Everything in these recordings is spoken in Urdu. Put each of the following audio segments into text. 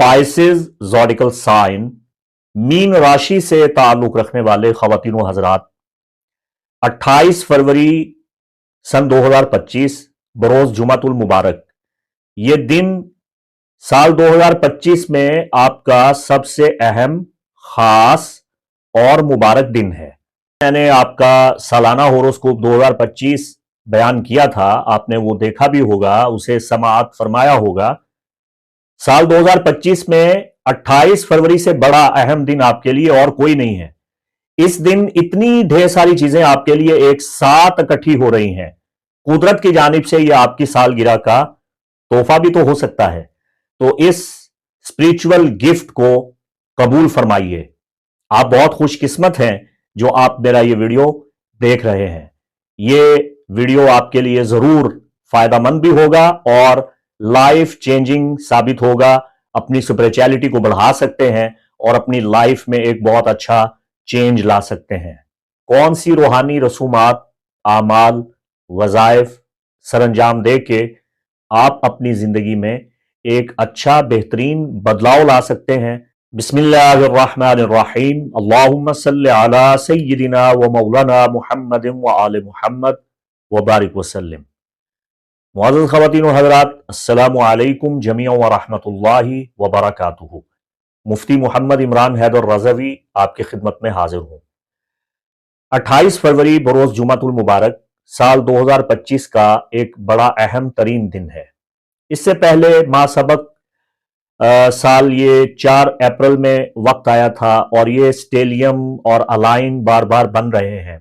پائسز زوڈیکل سائن مین راشی سے تعلق رکھنے والے خواتین و حضرات۔ اٹھائیس فروری سن دو ہزار پچیس، بروز جمعت المبارک۔ یہ دن سال دو ہزار پچیس میں آپ کا سب سے اہم، خاص اور مبارک دن ہے۔ میں نے آپ کا سالانہ ہوروسکوپ دو ہزار پچیس بیان کیا تھا، آپ نے وہ دیکھا بھی ہوگا، اسے سماعت فرمایا ہوگا۔ سال دو ہزار پچیس میں اٹھائیس فروری سے بڑا اہم دن آپ کے لیے اور کوئی نہیں ہے۔ اس دن اتنی ڈھیر ساری چیزیں آپ کے لیے ایک ساتھ اکٹھی ہو رہی ہیں۔ قدرت کی جانب سے یہ آپ کی سالگرہ کا تحفہ بھی تو ہو سکتا ہے۔ تو اس سپریچول گفٹ کو قبول فرمائیے۔ آپ بہت خوش قسمت ہیں جو آپ میرا یہ ویڈیو دیکھ رہے ہیں۔ یہ ویڈیو آپ کے لیے ضرور فائدہ مند بھی ہوگا اور لائف چینجنگ ثابت ہوگا اپنی سپریچیلٹی کو بڑھا سکتے ہیں اور اپنی لائف میں ایک بہت اچھا چینج لا سکتے ہیں کون سی روحانی رسومات اعمال وظائف سر انجام دے کے آپ اپنی زندگی میں ایک اچھا بہترین بدلاؤ لا سکتے ہیں بسم اللہ الرحمن الرحیم اللہم صلی علی سیدنا و مولانا محمد و آل محمد و بارک وسلم معزز خواتین و حضرات، السلام علیکم جمیع ورحمۃ اللہ وبرکاتہ۔ مفتی محمد عمران حیدر رضوی آپ کی خدمت میں حاضر ہوں۔ اٹھائیس فروری بروز جمعت المبارک سال دو ہزار پچیس کا ایک بڑا اہم ترین دن ہے۔ اس سے پہلے ماہ سبق سال یہ چار اپریل میں وقت آیا تھا اور یہ سٹیلیم اور الائن بار بار بن رہے ہیں۔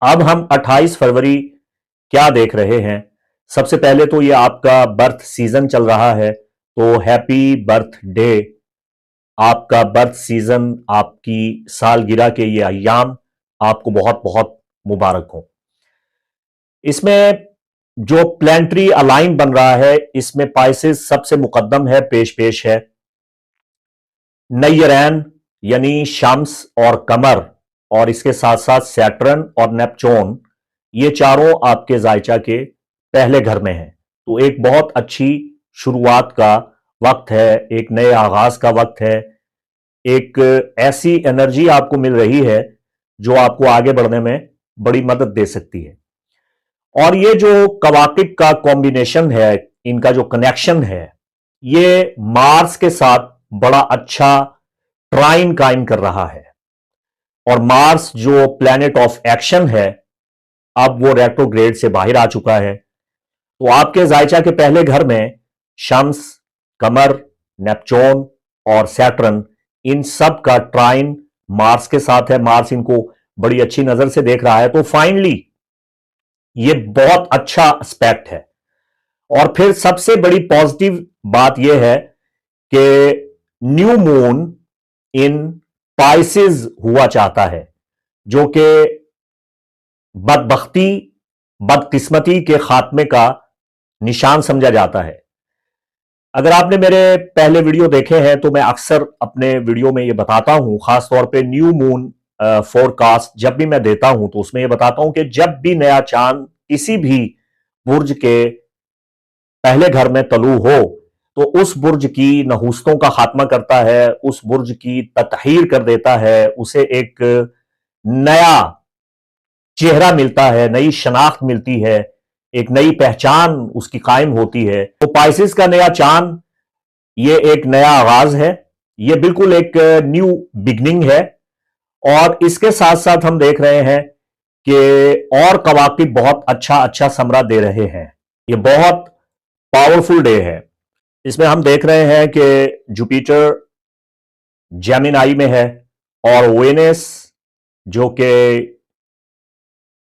اب ہم اٹھائیس فروری کیا دیکھ رہے ہیں؟ سب سے پہلے تو یہ آپ کا برتھ سیزن چل رہا ہے، تو ہیپی برتھ ڈے آپ کا برتھ سیزن آپ کی سالگرہ کے یہ ایام آپ کو بہت بہت مبارک ہوں۔ اس میں جو پلانٹری الائن بن رہا ہے، اس میں پائسز سب سے مقدم ہے، پیش پیش ہے۔ نیرین یعنی شمس اور کمر اور اس کے ساتھ ساتھ سیٹرن اور نیپچون یہ چاروں آپ کے ذائچہ کے پہلے گھر میں ہیں۔ تو ایک بہت اچھی شروعات کا وقت ہے، ایک نئے آغاز کا وقت ہے۔ ایک ایسی انرجی آپ کو مل رہی ہے جو آپ کو آگے بڑھنے میں بڑی مدد دے سکتی ہے۔ اور یہ جو کواکب کا کمبینیشن ہے، ان کا جو کنیکشن ہے، یہ مارس کے ساتھ بڑا اچھا ٹرائن قائم کر رہا ہے۔ اور مارس جو پلانٹ آف ایکشن ہے، اب وہ ریٹرو گریڈ سے باہر آ چکا ہے۔ تو آپ کے ذائچہ کے پہلے گھر میں شمس کمر نیپچون اور سیٹرن، ان سب کا ٹرائن مارس کے ساتھ ہے۔ مارس ان کو بڑی اچھی نظر سے دیکھ رہا ہے۔ تو فائنلی یہ بہت اچھا اسپیکٹ ہے۔ اور پھر سب سے بڑی پوزیٹیو بات یہ ہے کہ نیو مون ان پائسز ہوا چاہتا ہے، جو کہ بدبختی، بدقسمتی کے خاتمے کا نشان سمجھا جاتا ہے۔ اگر آپ نے میرے پہلے ویڈیو دیکھے ہیں تو میں اکثر اپنے ویڈیو میں یہ بتاتا ہوں، خاص طور پہ نیو مون فور کاسٹ جب بھی میں دیتا ہوں تو اس میں یہ بتاتا ہوں کہ جب بھی نیا چاند کسی بھی برج کے پہلے گھر میں طلوع ہو، تو اس برج کی نحوستوں کا خاتمہ کرتا ہے، اس برج کی تطہیر کر دیتا ہے، اسے ایک نیا چہرہ ملتا ہے، نئی شناخت ملتی ہے۔ ایک نئی پہچان اس کی قائم ہوتی ہے۔ تو پائسس کا نیا چاند، یہ ایک نیا آغاز ہے۔ یہ بالکل ایک نیو بگننگ ہے۔ اور اس کے ساتھ ساتھ ہم دیکھ رہے ہیں کہ اور کواکب بہت اچھا اچھا سمرہ دے رہے ہیں۔ یہ بہت پاورفل ڈے ہے۔ اس میں ہم دیکھ رہے ہیں کہ جوپیٹر جیمن آئی میں ہے اور وینس جو کہ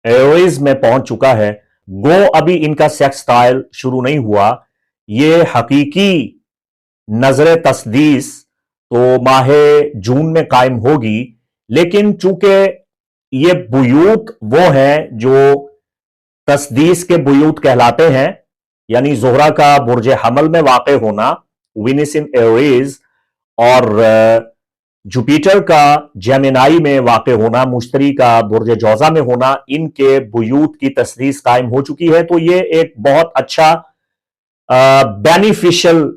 ایوریز میں پہنچ چکا ہے۔ گو ابھی ان کا سیکس ٹائل شروع نہیں ہوا، یہ حقیقی نظر تصدیس تو ماہ جون میں قائم ہوگی۔ لیکن چونکہ یہ بیوت وہ ہیں جو تصدیس کے بیوت کہلاتے ہیں یعنی زہرہ کا برج حمل میں واقع ہونا، وینس ان ایوریز اور جوپیٹر کا جیمنائی میں واقع ہونا، مشتری کا برج جوزا میں ہونا، ان کے بیوت کی تسلیس قائم ہو چکی ہے۔ تو یہ ایک بہت اچھا بینیفیشل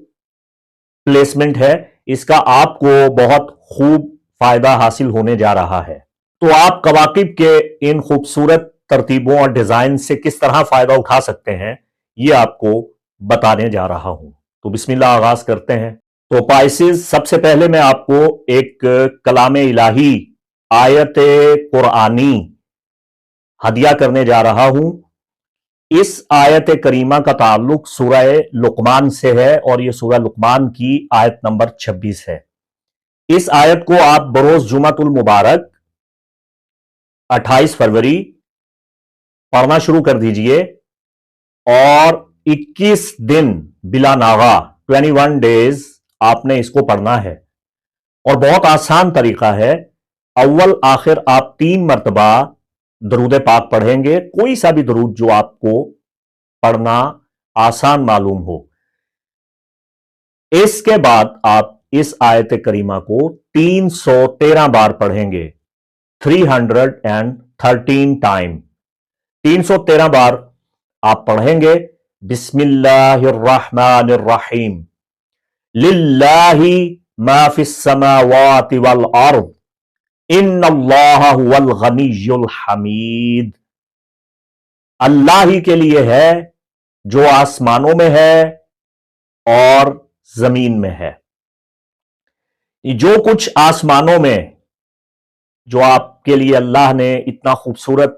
پلیسمنٹ ہے۔ اس کا آپ کو بہت خوب فائدہ حاصل ہونے جا رہا ہے۔ تو آپ کواقب کے ان خوبصورت ترتیبوں اور ڈیزائن سے کس طرح فائدہ اٹھا سکتے ہیں، یہ آپ کو بتانے جا رہا ہوں۔ تو بسم اللہ آغاز کرتے ہیں۔ تو پائسز سب سے پہلے میں آپ کو ایک کلام الہی، آیت قرآنی ہدیہ کرنے جا رہا ہوں۔ اس آیت کریمہ کا تعلق سورہ لقمان سے ہے اور یہ سورہ لقمان کی آیت نمبر چھبیس ہے۔ اس آیت کو آپ بروز جمعت المبارک، اٹھائیس فروری پڑھنا شروع کر دیجیے اور اکیس دن بلا ناغا، ٹوینٹی ون ڈیز آپ نے اس کو پڑھنا ہے۔ اور بہت آسان طریقہ ہے۔ اول آخر آپ تین مرتبہ درود پاک پڑھیں گے۔ کوئی سا بھی درود جو آپ کو پڑھنا آسان معلوم ہو۔ اس کے بعد آپ اس آیت کریمہ کو تین سو تیرہ بار پڑھیں گے۔ Three hundred and thirteen time. تین سو تیرہ بار آپ پڑھیں گے۔ بسم اللہ الرحمن الرحیم۔ للہ ما فی السماوات والارض ان اللہ هو الغنی الحمید۔ اللہ ہی کے لیے ہے جو آسمانوں میں ہے اور زمین میں ہے۔ جو کچھ آسمانوں میں جو آپ کے لیے اللہ نے اتنا خوبصورت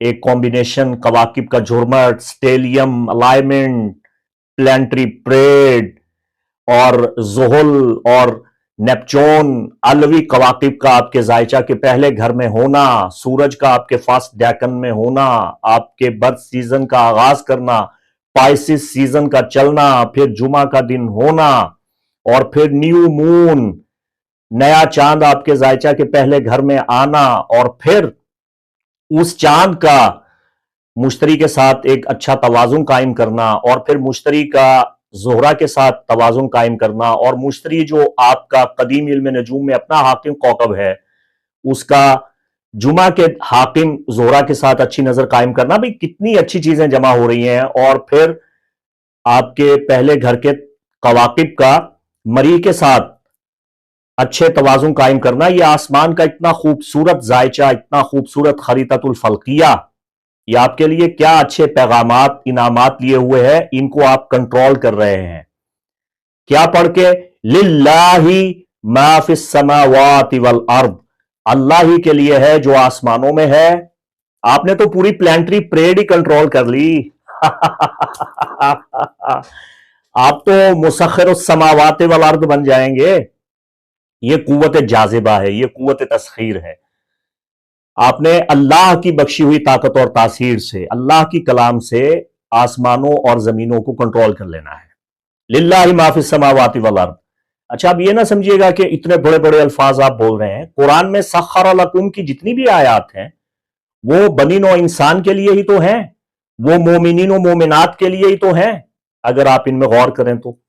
ایک کمبینیشن کواکب کا جھرمٹ سٹیلیم الائمنٹ پلانٹری پریڈ اور زحل اور نیپچون، علوی کواقب کا آپ کے ذائچہ کے پہلے گھر میں ہونا، سورج کا آپ کے فاسٹ ڈیکن میں ہونا، آپ کے برد سیزن کا آغاز کرنا، پائسس سیزن کا چلنا، پھر جمعہ کا دن ہونا، اور پھر نیو مون، نیا چاند آپ کے ذائچہ کے پہلے گھر میں آنا، اور پھر اس چاند کا مشتری کے ساتھ ایک اچھا توازن قائم کرنا، اور پھر مشتری کا زہرہ کے ساتھ توازن قائم کرنا اور مشتری جو آپ کا قدیم علم نجوم میں اپنا حاکم کوکب ہے، اس کا جمعہ کے حاکم زہرہ کے ساتھ اچھی نظر قائم کرنا بھی کتنی اچھی چیزیں جمع ہو رہی ہیں۔ اور پھر آپ کے پہلے گھر کے قواقب کا مری کے ساتھ اچھے توازن قائم کرنا، یہ آسمان کا اتنا خوبصورت ذائچہ اتنا خوبصورت خریطت الفلقیہ یہ آپ کے لیے کیا اچھے پیغامات، انعامات لیے ہوئے ہیں، ان کو آپ کنٹرول کر رہے ہیں۔ کیا پڑھ کے؟ للہ ما فی السماوات والارض۔ اللہ ہی کے لیے ہے جو آسمانوں میں ہے۔ آپ نے تو پوری پلانٹری پریڈ ہی کنٹرول کر لی۔ آپ تو مسخر السماوات والارض بن جائیں گے۔ یہ قوت جاذبہ ہے، یہ قوت تسخیر ہے۔ آپ نے اللہ کی بخشی ہوئی طاقت اور تاثیر سے، اللہ کی کلام سے آسمانوں اور زمینوں کو کنٹرول کر لینا ہے۔ للہ معاف سماواتی والارض۔ اچھا آپ یہ نہ سمجھیے گا کہ اتنے بڑے بڑے الفاظ آپ بول رہے ہیں۔ قرآن میں سخر القم کی جتنی بھی آیات ہیں، وہ بنین و انسان کے لیے ہی تو ہیں، وہ مومنین و مومنات کے لیے ہی تو ہیں۔ اگر آپ ان میں غور کریں تو۔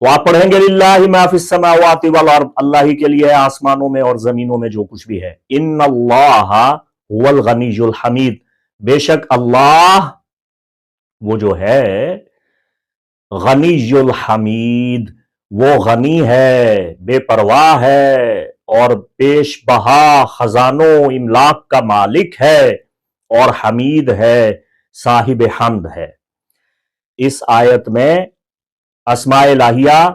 تو آپ پڑھیں گے للہ ما فی السماوات اور اللہ ہی کے لیے آسمانوں میں اور زمینوں میں جو کچھ بھی ہے۔ ان اللہ هو الغنی الحمید۔ بے شک اللہ وہ جو ہے، غنی الحمید۔ وہ غنی ہے، بے پرواہ ہے اور پیش بہا خزانوں، املاک کا مالک ہے اور حمید ہے، صاحب حمد ہے۔ اس آیت میں اسماء الہیہ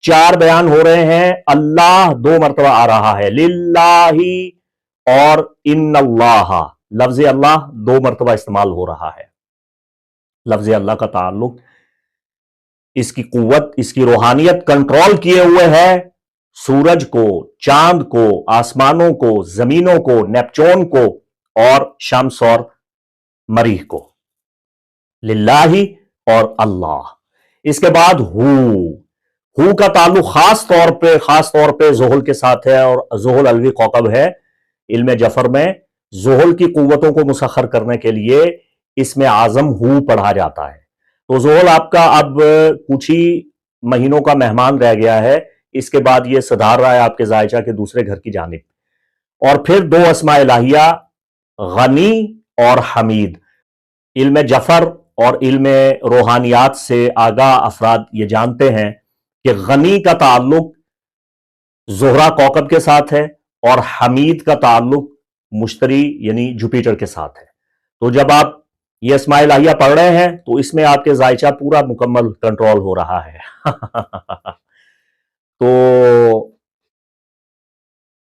چار بیان ہو رہے ہیں۔ اللہ دو مرتبہ آ رہا ہے۔ للہ اور ان اللہ۔ لفظ اللہ دو مرتبہ استعمال ہو رہا ہے۔ لفظ اللہ کا تعلق اس کی قوت، اس کی روحانیت کنٹرول کیے ہوئے ہے۔ سورج کو، چاند کو، آسمانوں کو، زمینوں کو، نیپچون کو اور شمس اور مریح کو۔ للہ اور اللہ۔ اس کے بعد ہو۔ ہو کا تعلق خاص طور پہ، خاص طور پہ زحل کے ساتھ ہے اور زحل الوی قوقب ہے علم جفر میں۔ زحل کی قوتوں کو مسخر کرنے کے لیے اس میں آزم ہو پڑھا جاتا ہے۔ تو زحل آپ کا اب کچھ ہی مہینوں کا مہمان رہ گیا ہے۔ اس کے بعد یہ سدھار رہا ہے آپ کے ذائچہ کے دوسرے گھر کی جانب۔ اور پھر دو اسماء الہیہ، غنی اور حمید۔ علم جفر اور علم روحانیات سے آگاہ افراد یہ جانتے ہیں کہ غنی کا تعلق زہرہ کوکب کے ساتھ ہے اور حمید کا تعلق مشتری یعنی جوپیٹر کے ساتھ ہے۔ تو جب آپ یہ اسماعیل آہیہ پڑھ رہے ہیں تو اس میں آپ کے ذائچہ پورا مکمل کنٹرول ہو رہا ہے۔ تو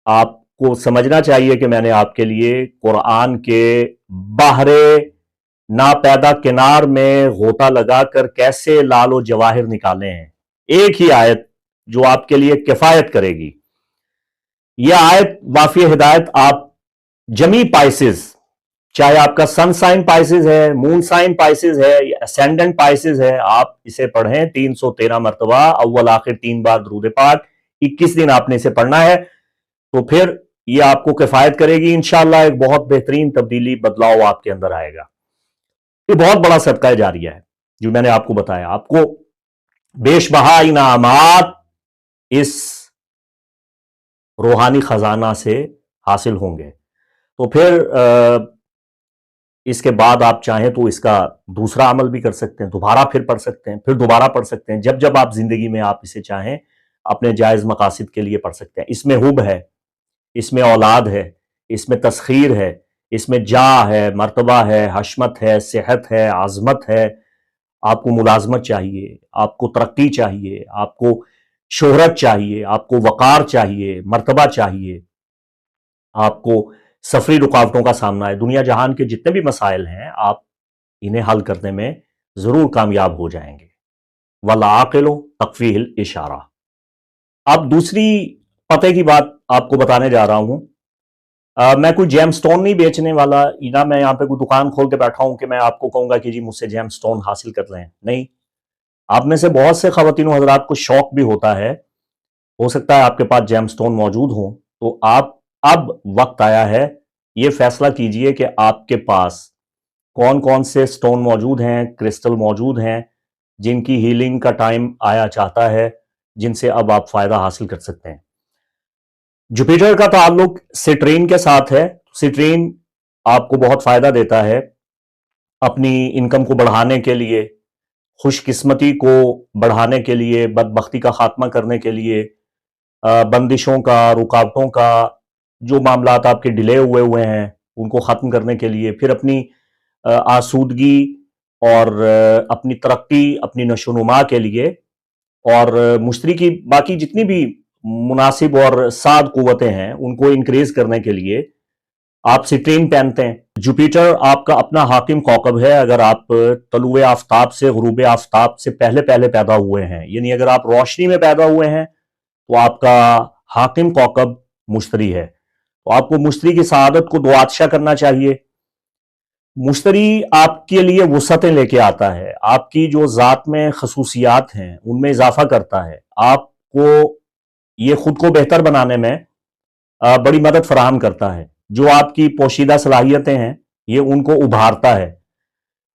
آپ کو سمجھنا چاہیے کہ میں نے آپ کے لیے قرآن کے باہر ناپیدا کنار میں غوطہ لگا کر کیسے لال و جواہر نکالے ہیں؟ ایک ہی آیت جو آپ کے لیے کفایت کرے گی۔ یہ آیت وافی ہدایت آپ جمی پائسز چاہے آپ کا سن سائن پائسز ہے مون سائن پائسز ہے، یا اسینڈنٹ پائسز ہے، آپ اسے پڑھیں۔ تین سو تیرہ مرتبہ، اول آخر تین بار درود پاک۔ اکیس دن آپ نے اسے پڑھنا ہے۔ تو پھر یہ آپ کو کفایت کرے گی۔ انشاءاللہ ایک بہت بہترین تبدیلی بدلاؤ آپ کے اندر آئے گا۔ یہ بہت بڑا صدقہ جاریہ ہے، جو میں نے آپ کو بتایا۔ آپ کو بیش بہا انعامات اس روحانی خزانہ سے حاصل ہوں گے۔ تو پھر اس کے بعد آپ چاہیں تو اس کا دوسرا عمل بھی کر سکتے ہیں، دوبارہ پھر پڑھ سکتے ہیں، پھر دوبارہ پڑھ سکتے ہیں۔ جب جب آپ زندگی میں آپ اسے چاہیں، اپنے جائز مقاصد کے لیے پڑھ سکتے ہیں۔ اس میں حب ہے، اس میں اولاد ہے، اس میں تسخیر ہے اس میں جا ہے، مرتبہ ہے، حشمت ہے، صحت ہے، عظمت ہے۔ آپ کو ملازمت چاہیے، آپ کو ترقی چاہیے، آپ کو شہرت چاہیے، آپ کو وقار چاہیے، مرتبہ چاہیے۔ آپ کو سفری رکاوٹوں کا سامنا ہے۔ دنیا جہان کے جتنے بھی مسائل ہیں، آپ انہیں حل کرنے میں ضرور کامیاب ہو جائیں گے۔ ولاقل و تقفیل اشارہ اب دوسری پتے کی بات آپ کو بتانے جا رہا ہوں۔ میں کوئی جیم سٹون نہیں بیچنے والا نہ میں یہاں پہ کوئی دکان کھول کے بیٹھا ہوں کہ میں آپ کو کہوں گا کہ جی مجھ سے جیم سٹون حاصل کر لیں۔ نہیں۔ آپ میں سے بہت سے خواتین و حضرات کو شوق بھی ہوتا ہے۔ ہو سکتا ہے آپ کے پاس جیم سٹون موجود ہوں۔ تو آپ، اب وقت آیا ہے یہ فیصلہ کیجیے کہ آپ کے پاس کون کون سے سٹون موجود ہیں کرسٹل موجود ہیں، جن کی ہیلنگ کا ٹائم آیا چاہتا ہے، جن سے اب آپ فائدہ حاصل کر سکتے ہیں۔ جوپیٹر کا تعلق سٹرین کے ساتھ ہے۔ سٹرین آپ کو بہت فائدہ دیتا ہے اپنی انکم کو بڑھانے کے لیے خوش قسمتی کو بڑھانے کے لیے، بدبختی کا خاتمہ کرنے کے لیے بندشوں کا، رکاوٹوں کا جو معاملات آپ کے ڈیلے ہوئے ہوئے ہیں، ان کو ختم کرنے کے لیے۔ پھر اپنی آسودگی اور اپنی ترقی، اپنی نشو و نما کے لیے۔ اور مشتری کی باقی جتنی بھی مناسب اور ساد قوتیں ہیں ان کو انکریز کرنے کے لیے۔ آپ سٹرین پہنتے ہیں۔ جوپیٹر آپ کا اپنا حاکم کوکب ہے۔ اگر آپ طلوع آفتاب سے غروب آفتاب سے پہلے پہلے پیدا ہوئے ہیں یعنی اگر آپ روشنی میں پیدا ہوئے ہیں، تو آپ کا حاکم کوکب مشتری ہے۔ تو آپ کو مشتری کی سعادت کو دعاتشہ کرنا چاہیے۔ مشتری آپ کے لیے وسعتیں لے کے آتا ہے۔ آپ کی جو ذات میں خصوصیات ہیں، ان میں اضافہ کرتا ہے۔ آپ کو یہ خود کو بہتر بنانے میں بڑی مدد فراہم کرتا ہے۔ جو آپ کی پوشیدہ صلاحیتیں ہیں، یہ ان کو ابھارتا ہے۔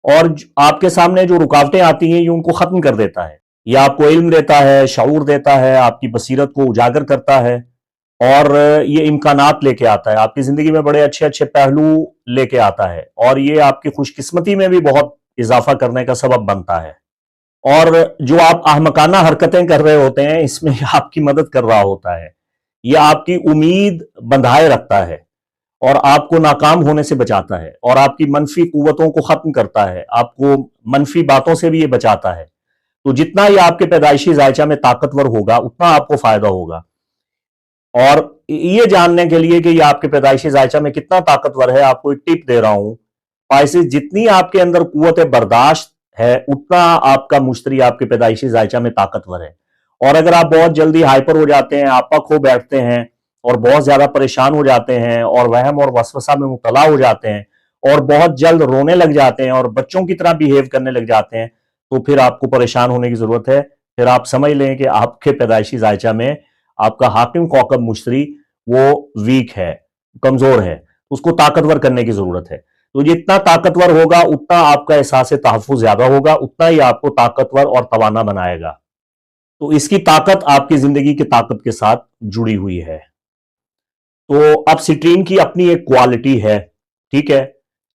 اور آپ کے سامنے جو رکاوٹیں آتی ہیں، یہ ان کو ختم کر دیتا ہے۔ یہ آپ کو علم دیتا ہے، شعور دیتا ہے، آپ کی بصیرت کو اجاگر کرتا ہے۔ اور یہ امکانات لے کے آتا ہے۔ آپ کی زندگی میں بڑے اچھے اچھے پہلو لے کے آتا ہے۔ اور یہ آپ کی خوش قسمتی میں بھی بہت اضافہ کرنے کا سبب بنتا ہے۔ اور جو آپ احمقانہ حرکتیں کر رہے ہوتے ہیں، اس میں آپ کی مدد کر رہا ہوتا ہے۔ یہ آپ کی امید بندھائے رکھتا ہے اور آپ کو ناکام ہونے سے بچاتا ہے اور آپ کی منفی قوتوں کو ختم کرتا ہے۔ آپ کو منفی باتوں سے بھی یہ بچاتا ہے۔ تو جتنا یہ آپ کے پیدائشی ذائچہ میں طاقتور ہوگا، اتنا آپ کو فائدہ ہوگا۔ اور یہ جاننے کے لیے کہ یہ آپ کے پیدائشی ذائچہ میں کتنا طاقتور ہے، آپ کو ایک ٹپ دے رہا ہوں۔ پائسز جتنی آپ کے اندر قوت برداشت ہے، اتنا آپ کا مشتری آپ کے پیدائشی ذائچہ میں طاقتور ہے۔ اور اگر آپ بہت جلدی ہائپر ہو جاتے ہیں، آپ کھو بیٹھتے ہیں اور بہت زیادہ پریشان ہو جاتے ہیں اور وہم اور وسوسہ میں مبتلا ہو جاتے ہیں اور بہت جلد رونے لگ جاتے ہیں اور بچوں کی طرح بیہیو کرنے لگ جاتے ہیں، تو پھر آپ کو پریشان ہونے کی ضرورت ہے۔ پھر آپ سمجھ لیں کہ آپ کے پیدائشی ذائچہ میں آپ کا حاکم کوکب مشتری وہ ویک ہے، کمزور ہے۔ اس کو طاقتور کرنے کی ضرورت ہے۔ تو جتنا طاقتور ہوگا، اتنا آپ کا احساس تحفظ زیادہ ہوگا، اتنا ہی آپ کو طاقتور اور توانا بنائے گا۔ تو اس کی طاقت آپ کی زندگی کی طاقت کے ساتھ جڑی ہوئی ہے۔ تو اب سٹرین کی اپنی ایک کوالٹی ہے، ٹھیک ہے؟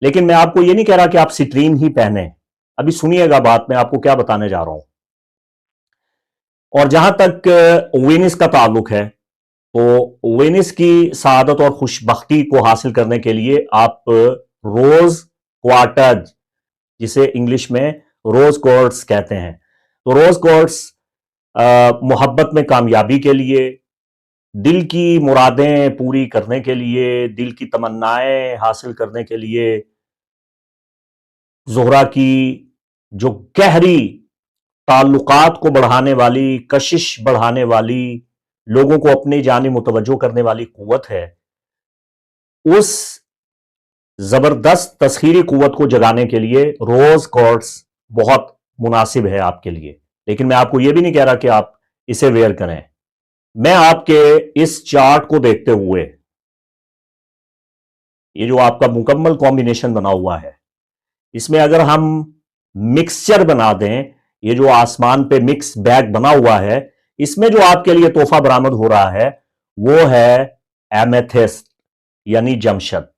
لیکن میں آپ کو یہ نہیں کہہ رہا کہ آپ سٹرین ہی پہنے ابھی سنیے گا بات، میں آپ کو کیا بتانے جا رہا ہوں۔ اور جہاں تک وینس کا تعلق ہے، تو وینس کی سعادت اور خوش بختی کو حاصل کرنے کے لیے آپ روز کوارٹر جسے انگلش میں روز کوارٹس کہتے ہیں۔ تو روز کوارٹس محبت میں کامیابی کے لیے، دل کی مرادیں پوری کرنے کے لیے، دل کی تمنائیں حاصل کرنے کے لیے۔ زہرہ کی جو گہری تعلقات کو بڑھانے والی، کشش بڑھانے والی، لوگوں کو اپنی جانی متوجہ کرنے والی قوت ہے، اس زبردست تسخیری قوت کو جگانے کے لیے روز کورٹس بہت مناسب ہے آپ کے لیے۔ لیکن میں آپ کو یہ بھی نہیں کہہ رہا کہ آپ اسے ویئر کریں۔ میں آپ کے اس چارٹ کو دیکھتے ہوئے یہ جو آپ کا مکمل کمبینیشن بنا ہوا ہے، اس میں اگر ہم مکسچر بنا دیں، یہ جو آسمان پہ مکس بیگ بنا ہوا ہے، اس میں جو آپ کے لیے تحفہ برامد ہو رہا ہے، وہ ہے ایمیتھسٹ یعنی جمشد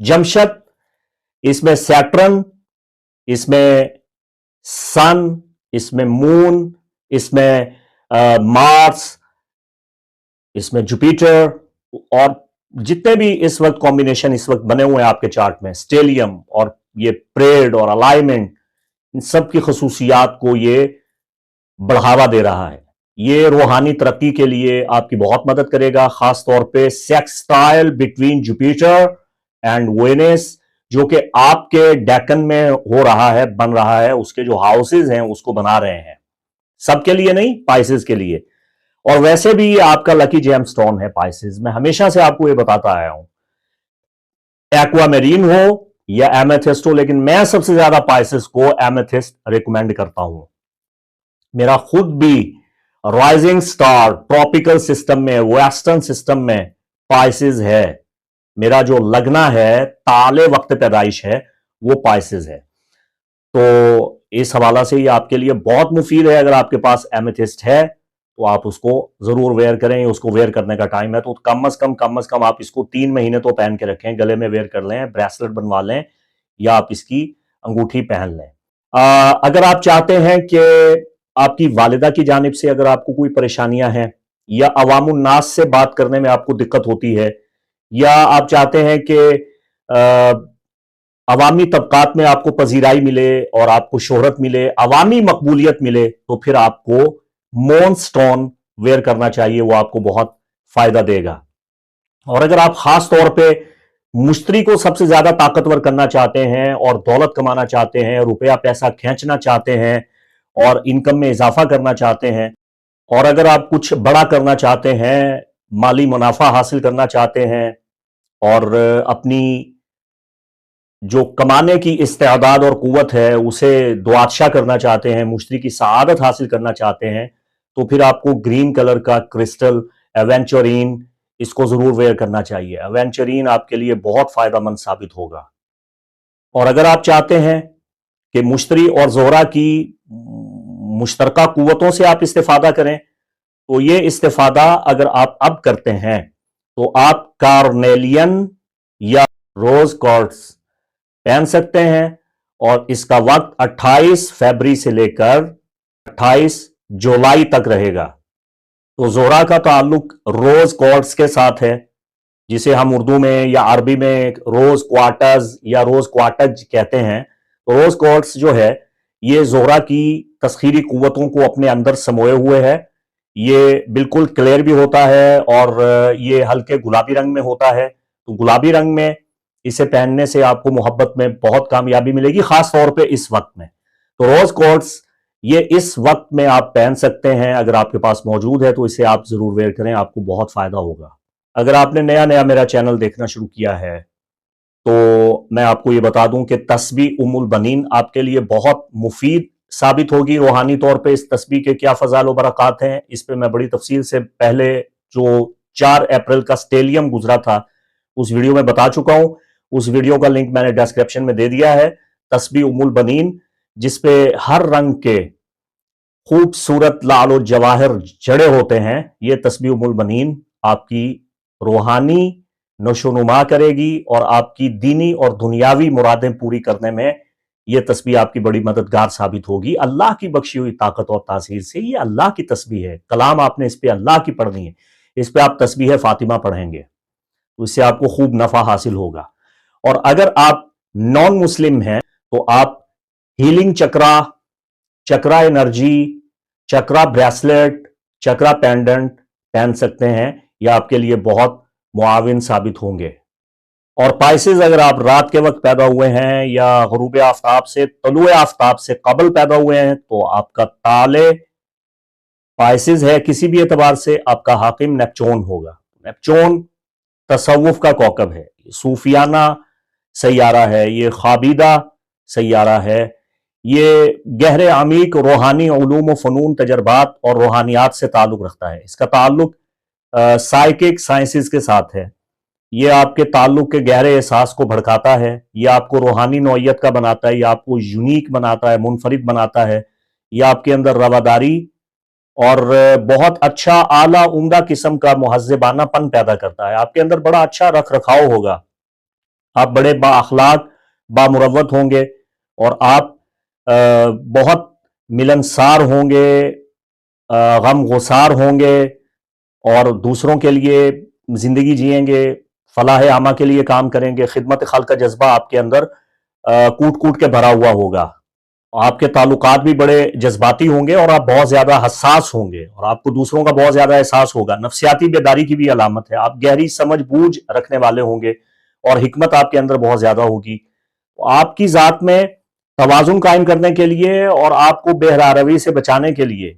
جمشد، اس میں سیٹرن، اس میں سن، اس میں مون، اس میں مارس، اس میں جوپیٹر، اور جتنے بھی اس وقت کمبینیشن اس وقت بنے ہوئے ہیں آپ کے چارٹ میں سٹیلیم اور یہ پریڈ اور الائمنٹ ان سب کی خصوصیات کو یہ بڑھاوا دے رہا ہے۔ یہ روحانی ترقی کے لیے آپ کی بہت مدد کرے گا، خاص طور پہ sextile between Jupiter and Venus جو کہ آپ کے ڈیکن میں ہو رہا ہے، بن رہا ہے، اس کے جو ہاؤسز ہیں، اس کو بنا رہے ہیں۔ سب کے لیے نہیں پائسز کے لیے۔ اور ویسے بھی یہ آپ کا لکی جیم سٹون ہے پائسز میں ہمیشہ سے آپ کو یہ بتاتا آیا ہوں۔ ایکوا میرین ہو یا ایمیتھسٹ ہو، لیکن میں سب سے زیادہ پائسز کو ایمیتھسٹ ریکمینڈ کرتا ہوں۔ میرا خود بھی رائزنگ سٹار ٹراپیکل سسٹم میں ویسٹرن سسٹم میں پائسز ہے۔ میرا جو لگنا ہے، تالے وقت پیدائش ہے، وہ پائسز ہے۔ تو اس حوالہ سے یہ آپ کے لیے بہت مفید ہے، اگر آپ کے پاس ایمیتھسٹ ہے، تو آپ اس کو ضرور ویئر کریں۔ اس کو ویئر کرنے کا ٹائم ہے، تو کم از کم کم از کم آپ اس کو تین مہینے تو پہن کے رکھیں۔ گلے میں ویئر کر لیں، بریسلٹ بنوا لیں، یا آپ اس کی انگوٹھی پہن لیں۔ اگر آپ چاہتے ہیں کہ آپ کی والدہ کی جانب سے اگر آپ کو کوئی پریشانیاں ہیں، یا عوام الناس سے بات کرنے میں آپ کو دقت ہوتی ہے یا آپ چاہتے ہیں کہ عوامی طبقات میں آپ کو پذیرائی ملے اور آپ کو شہرت ملے، عوامی مقبولیت ملے، تو پھر آپ کو مون سٹون ویئر کرنا چاہیے، وہ آپ کو بہت فائدہ دے گا۔ اور اگر آپ خاص طور پہ مشتری کو سب سے زیادہ طاقتور کرنا چاہتے ہیں اور دولت کمانا چاہتے ہیں، روپیہ پیسہ کھینچنا چاہتے ہیں اور انکم میں اضافہ کرنا چاہتے ہیں، اور اگر آپ کچھ بڑا کرنا چاہتے ہیں مالی منافع حاصل کرنا چاہتے ہیں اور اپنی جو کمانے کی استعداد اور قوت ہے، اسے دوادشاہ کرنا چاہتے ہیں، مشتری کی سعادت حاصل کرنا چاہتے ہیں، تو پھر آپ کو گرین کلر کا کرسٹل، ایونچرین، اس کو ضرور ویئر کرنا چاہیے۔ ایونچرین آپ کے لیے بہت فائدہ مند ثابت ہوگا۔ اور اگر آپ چاہتے ہیں کہ مشتری اور زہرہ کی مشترکہ قوتوں سے آپ استفادہ کریں تو یہ استفادہ اگر آپ اب کرتے ہیں تو آپ کارنیلین یا روز کارڈز پہن سکتے ہیں اور اس کا وقت اٹھائیس فیبری سے لے کر اٹھائیس جولائی تک رہے گا۔ تو زہرا کا تعلق روز کوارٹز کے ساتھ ہے، جسے ہم اردو میں یا عربی میں روز کوارٹرز یا روز کوارٹج کہتے ہیں۔ تو روز کوارٹز جو ہے، یہ زہرا کی تسخیری قوتوں کو اپنے اندر سموئے ہوئے ہے۔ یہ بالکل کلیئر بھی ہوتا ہے اور یہ ہلکے گلابی رنگ میں ہوتا ہے۔ تو گلابی رنگ میں اسے پہننے سے آپ کو محبت میں بہت کامیابی ملے گی، خاص طور پہ اس وقت میں۔ تو روز کوارٹز یہ اس وقت میں آپ پہن سکتے ہیں۔ اگر آپ کے پاس موجود ہے تو اسے آپ ضرور ویئر کریں، آپ کو بہت فائدہ ہوگا۔ اگر آپ نے نیا نیا میرا چینل دیکھنا شروع کیا ہے، تو میں آپ کو یہ بتا دوں کہ تسبیح ام البنین آپ کے لیے بہت مفید ثابت ہوگی روحانی طور پہ اس تسبیح کے کیا فضال و برکات ہیں، اس پہ میں بڑی تفصیل سے پہلے جو چار اپریل کا سٹیلیم گزرا تھا، اس ویڈیو میں بتا چکا ہوں۔ اس ویڈیو کا لنک میں نے ڈسکرپشن میں دے دیا ہے۔ تسبیح ام البنین، جس پہ ہر رنگ کے خوبصورت لال و جواہر جڑے ہوتے ہیں، یہ تسبیح المبنین آپ کی روحانی نشو نما کرے گی اور آپ کی دینی اور دنیاوی مرادیں پوری کرنے میں یہ تسبیح آپ کی بڑی مددگار ثابت ہوگی۔ اللہ کی بخشی ہوئی طاقت اور تاثیر سے یہ اللہ کی تسبیح ہے۔ کلام آپ نے اس پہ اللہ کی پڑھنی ہے۔ اس پہ آپ تسبیح فاطمہ پڑھیں گے۔ تو اس سے آپ کو خوب نفع حاصل ہوگا۔ اور اگر آپ نان مسلم ہیں تو آپ healing chakra chakra energy, chakra bracelet, chakra pendant پہن سکتے ہیں۔ یہ آپ کے لیے بہت معاون ثابت ہوں گے۔ اور پائسز اگر آپ رات کے وقت پیدا ہوئے ہیں یا غروب آفتاب سے، طلوع آفتاب سے قبل پیدا ہوئے ہیں، تو آپ کا تالے پائسز ہے کسی بھی اعتبار سے، آپ کا حاکم نیپچون ہوگا۔ نیپچون تصوف کا کوکب ہے۔ صوفیانہ سیارہ ہے، یہ خابیدہ سیارہ ہے۔ یہ گہرے عمیق روحانی علوم و فنون تجربات اور روحانیات سے تعلق رکھتا ہے۔ اس کا تعلق سائیکک سائنسز کے ساتھ ہے۔ یہ آپ کے تعلق کے گہرے احساس کو بھڑکاتا ہے، یہ آپ کو روحانی نوعیت کا بناتا ہے، یہ آپ کو یونیک بناتا ہے، منفرد بناتا ہے، یہ آپ کے اندر رواداری اور بہت اچھا اعلیٰ عمدہ قسم کا مہذبانہ پن پیدا کرتا ہے۔ آپ کے اندر بڑا اچھا رکھ رکھاؤ ہوگا۔ آپ بڑے با اخلاق، با مروت ہوں گے اور آپ بہت ملنسار ہوں گے غم غسار ہوں گے اور دوسروں کے لیے زندگی جئیں گے۔ فلاح عامہ کے لیے کام کریں گے، خدمت خلق کا جذبہ آپ کے اندر کوٹ کوٹ کے بھرا ہوا ہوگا۔ آپ کے تعلقات بھی بڑے جذباتی ہوں گے اور آپ بہت زیادہ حساس ہوں گے اور آپ کو دوسروں کا بہت زیادہ احساس ہوگا۔ نفسیاتی بیداری کی بھی علامت ہے۔ آپ گہری سمجھ بوجھ رکھنے والے ہوں گے اور حکمت آپ کے اندر بہت زیادہ ہوگی۔ آپ کی ذات میں توازن قائم کرنے کے لیے اور آپ کو بہراروی سے بچانے کے لیے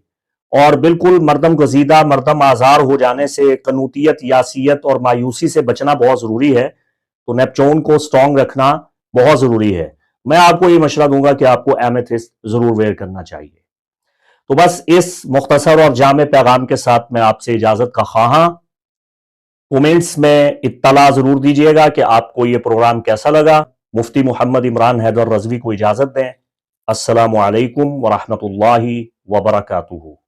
اور بالکل مردم گزیدہ، مردم آزار ہو جانے سے قنوتیت یاسیت اور مایوسی سے بچنا بہت ضروری ہے۔ تو نیپچون کو سٹرونگ رکھنا بہت ضروری ہے۔ میں آپ کو یہ مشورہ دوں گا کہ آپ کو ایمیتھسٹ ضرور ویئر کرنا چاہیے۔ تو بس اس مختصر اور جامع پیغام کے ساتھ میں آپ سے اجازت کا خواہاں۔ کومنٹس میں اطلاع ضرور دیجیے گا کہ آپ کو یہ پروگرام کیسا لگا۔ مفتی محمد عمران حیدر رضوی کو اجازت دیں۔ السلام علیکم ورحمۃ اللہ وبرکاتہ۔